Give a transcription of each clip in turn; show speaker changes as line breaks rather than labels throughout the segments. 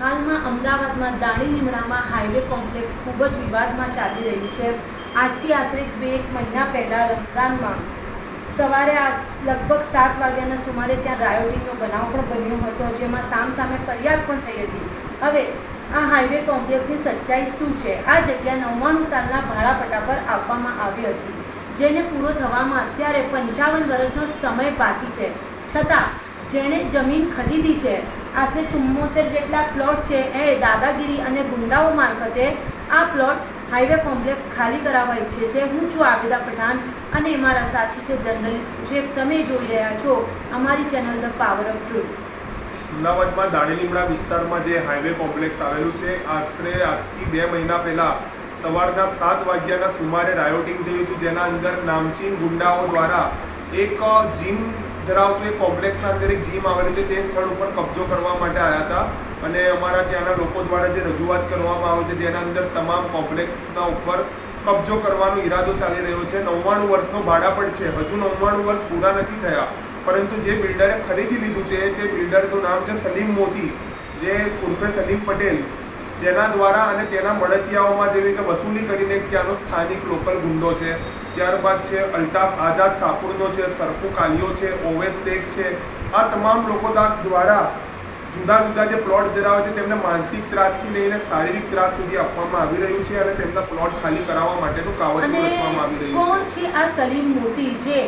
હાલમાં અમદાવાદમાં Dani લીમડામાં highway complex ખૂબ જ વિવાદમાં ચાલી રહ્યું છે. આજથી આશરે બે એક મહિના પહેલાં રમઝાનમાં સવારે આ લગભગ સાત વાગ્યાના સુમારે ત્યાં રાયોટિંગનો બનાવ પણ બન્યો હતો, જેમાં સામસામે ફરિયાદ પણ થઈ હતી. હવે આ હાઈવે કોમ્પ્લેક્સની સચ્ચાઈ શું છે? આ જગ્યા નવ્વાણું સાલના ભાડાપટ્ટા પર આપવામાં આવી હતી, જેને પૂરો થવામાં અત્યારે પંચાવન વર્ષનો સમય બાકી છે. છતાં જેણે જમીન ખરીદી છે આશરે ચુમ્મોતેર જેટલા પ્લોટ છે એ દાદાગીરી અને ગુંડાઓ મારફતે આ પ્લોટ હાઈવે કોમ્પ્લેક્સ ખાલી કરાવવા ઈચ્છે છે. હું છું આબિદા પઠાણ અને મારા સાથી છે જર્નલિસ્ટ જે તમે જોઈ રહ્યા છો અમારી channel the power of truth
અમદાવાદમાં દાણીલીમડા વિસ્તારમાં જે હાઈવે કોમ્પ્લેક્સ આવેલું છે, આશરે આજથી બે મહિના પહેલાં સવારના સાત વાગ્યાના સુમારે રાયોટિંગ થયું હતું, જેના અંદર નામચીન ગુંડાઓ દ્વારા એક જીમ ધરાવતું એક કોમ્પ્લેક્સ અંદર એક જીમ આવેલું છે, તે સ્થળ ઉપર કબજો કરવા માટે આવ્યા હતા. અને અમારા ત્યાંના લોકો દ્વારા જે રજૂઆત કરવામાં આવે છે, જેના અંદર તમામ કોમ્પ્લેક્સના ઉપર કબજો કરવાનો ઈરાદો ચાલી રહ્યો છે. નવ્વાણું વર્ષનો ભાડાપડ છે. હજુ નવ્વાણું વર્ષ પૂરા નથી થયા. પરંતુ જે બિલ્ડરે ખરીદી લીધું છે, તે બિલ્ડરનું નામ છે સલીમ મોતી જે ઉર્ફે સલીમ પટેલ. જેના દ્વારા અને તેના મળતિયાઓમાં જેવી રીતે વસૂલી કરીને ત્યાંનો સ્થાનિક લોકલ ગુંડો છે. ત્યારબાદ છે અલ્તાફ આઝાદ સાપુરનો છે સરફુ કાલિયો છે ઓવેસ શેખ છે. આ તમામ લોકો દ્વારા જુદા જુદા જે પ્લોટ ધરાવે છે તેમને માનસિક ત્રાસથી લઈને શારીરિક ત્રાસ સુધી આપવામાં આવી રહ્યું છે અને તેમના પ્લોટ ખાલી કરાવવા માટેનું કાવતરું રચવામાં આવી રહ્યું છે.
કોણ છે આ સલીમ મોતી જે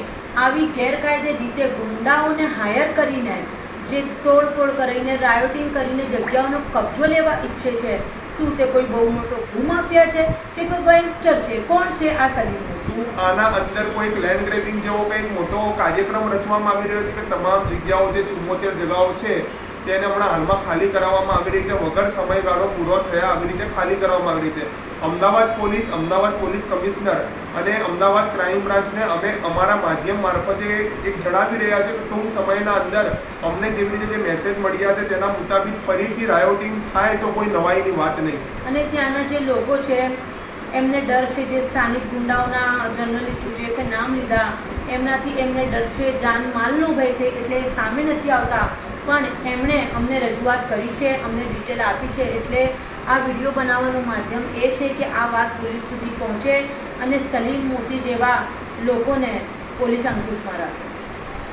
આવી ગેરકાયદે રીતે ગુંડાઓને હાયર કરીને જે તોડફોડ કરીને રાયોટિંગ કરીને જગ્યાઓનો કબજો લેવા ઈચ્છે છે? શું તે કોઈ બહુ મોટો ભૂમાફિયા છે કે કોઈ ગેંગસ્ટર છે? કોણ છે આ સલીમ
શું આના અંદર કોઈક લેન્ડ ગ્રેબિંગ જેવો કંઈક મોટો કાર્યક્રમ રચવામાં આવી રહ્યો છે કે તમામ જગ્યાઓ જે ચુમ્મોતેર જગાઓ છે તેને હમણાં હાલમાં ખાલી કરાવવામાં આવી રહી છે. વગર સમયગાળો પૂરો થયા આવી રીતે ખાલી કરવામાં આવી રહી છે. Ahmedabad police Ahmedabad police commissioner અને અમદાવાદ ક્રાઇમ બ્રાન્ચને અમે અમારા માધ્યમ મારફતે એક જણાવી રહ્યા છે કે ટૂંક સમયના અંદર અમને જેવી રીતે જે મેસેજ મળ્યા છે તેના મુતાબિક ફરીથી રાયોટિંગ થાય તો કોઈ નવાઈની વાત નહીં.
અને ત્યાંના જે લોકો છે એમને ડર છે જે સ્થાનિક ગુંડાઓના જર્નલિસ્ટ યુજીએફે નામ લીધા. એમનાથી એમને ડર છે, જાન માલનો ભય છે એટલે સામે નથી આવતા. પણ એમણે અમને રજૂઆત કરી છે, અમને ડિટેલ આપી છે એટલે આ વીડિયો બનાવવાનું માધ્યમ એ છે કે આ વાત પોલીસ સુધી પહોંચે અને સલીમ મોતી જેવા લોકોને પોલીસ અંકુશમાં રાખે.